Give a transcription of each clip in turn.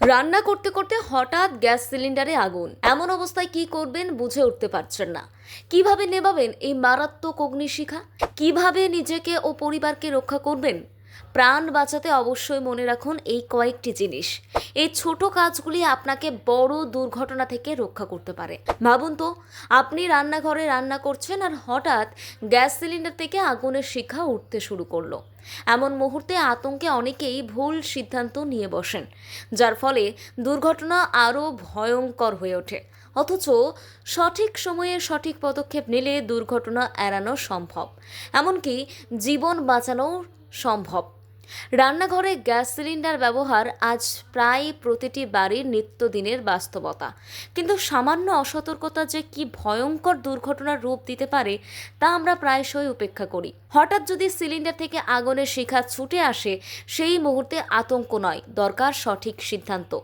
রান্না করতে করতে হঠাৎ গ্যাস সিলিন্ডারে আগুন। এমন অবস্থায় কি করবেন বুঝে উঠতে পারছেন না। কীভাবে নেবাবেন এই মারাত্মক অগ্নিশিখা? কীভাবে নিজেকে ও পরিবারকে রক্ষা করবেন? প্রাণ বাঁচাতে অবশ্যই মনে রাখুন এই কয়েকটি জিনিস। এই ছোট কাজগুলি আপনাকে বড় দুর্ঘটনা থেকে রক্ষা করতে পারে। ভাবুন তো, আপনি রান্নাঘরে রান্না করছেন আর হঠাৎ গ্যাস সিলিন্ডার থেকে আগুনের শিখা উঠতে শুরু করল। এমন মুহূর্তে আতঙ্কে অনেকেই ভুল সিদ্ধান্ত নিয়ে বসেন, যার ফলে দুর্ঘটনা আরও ভয়ঙ্কর হয়ে ওঠে। অথচ সঠিক সময়ে সঠিক পদক্ষেপ নিলে দুর্ঘটনা এড়ানো সম্ভব। এমনকি জীবন বাঁচানোও সম্ভব। রান্নাঘরে গ্যাস সিলিন্ডার ব্যবহার আজ প্রায় প্রতিটি বাড়ির নিত্যদিনের বাস্তবতা। কিন্তু সামান্য অসতর্কতা যে কি ভয়ঙ্কর দুর্ঘটনার রূপ দিতে পারে, তা আমরা প্রায়শই উপেক্ষা করি। হঠাৎ যদি সিলিন্ডার থেকে আগুনের শিখা ছুটে আসে, সেই মুহূর্তে আতঙ্ক নয়, দরকার সঠিক সিদ্ধান্ত।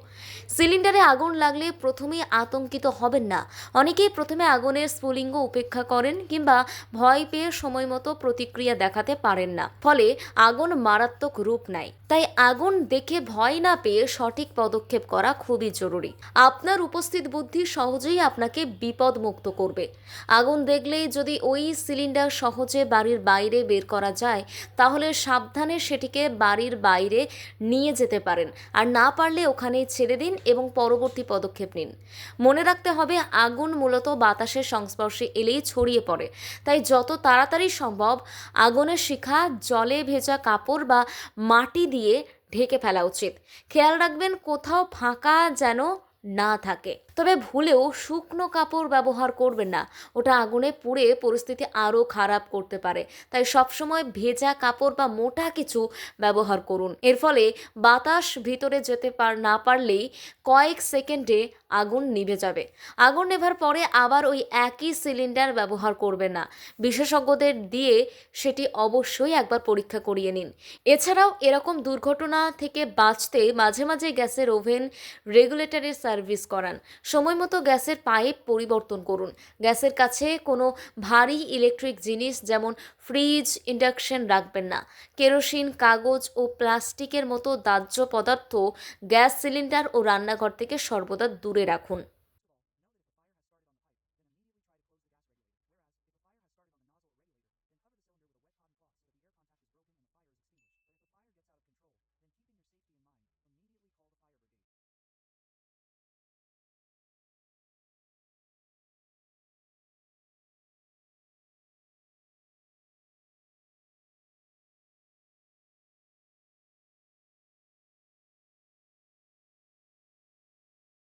সিলিন্ডারে আগুন লাগলে প্রথমেই আতঙ্কিত হবেন না। অনেকেই প্রথমে আগুনের স্ফুলিঙ্গ উপেক্ষা করেন কিংবা ভয় পেয়ে সময় মতো প্রতিক্রিয়া দেখাতে পারেন না। ফলে আগুন মারাত্মক রূপ নেয়। তাই আগুন দেখে ভয় না পেয়ে সঠিক পদক্ষেপ করা খুবই জরুরি। আপনার উপস্থিত বুদ্ধি সহজেই আপনাকে বিপদ মুক্ত করবে। আগুন দেখলেই যদি ওই সিলিন্ডার সহজে বাড়ির বাইরে বের করা যায়, তাহলে সাবধানে সেটিকে বাড়ির বাইরে নিয়ে যেতে পারেন। আর না পারলে ওখানেই ছেড়ে দিন এবং পরবর্তী পদক্ষেপ নিন। মনে রাখতে হবে, আগুন মূলত বাতাসের সংস্পর্শে এলেই ছড়িয়ে পড়ে। তাই যত তাড়াতাড়ি সম্ভব আগুনের শিখা, জলে ভেজা কাপড় বা মাটি দিয়ে ঢেকে ফেলা উচিত। খেয়াল রাখবেন কোথাও ফাঁকা যেন না থাকে। তবে ভুলেও শুকনো কাপড় ব্যবহার করবেন না। ওটা আগুনে পুড়ে পরিস্থিতি আরও খারাপ করতে পারে। তাই সবসময় ভেজা কাপড় বা মোটা কিছু ব্যবহার করুন। এর ফলে বাতাস ভিতরে যেতে পার না পারলেই কয়েক সেকেন্ডে আগুন নিভে যাবে। আগুন নেভার পরে আবার ওই একই সিলিন্ডার ব্যবহার করবেন না। বিশেষজ্ঞদের দিয়ে সেটি অবশ্যই একবার পরীক্ষা করিয়ে নিন। এছাড়াও এরকম দুর্ঘটনা থেকে বাঁচতে মাঝে মাঝে গ্যাসের ওভেন রেগুলেটরের সার্ভিস করান। সময় মতো গ্যাসের পাইপ পরিবর্তন করুন। গ্যাসের কাছে কোনো ভারী ইলেকট্রিক জিনিস যেমন ফ্রিজ, ইন্ডাকশন রাখবেন না। কেরোসিন, কাগজ ও প্লাস্টিকের মতো দাহ্য পদার্থ গ্যাস সিলিন্ডার ও রান্নাঘর থেকে সর্বদা দূরে রাখুন।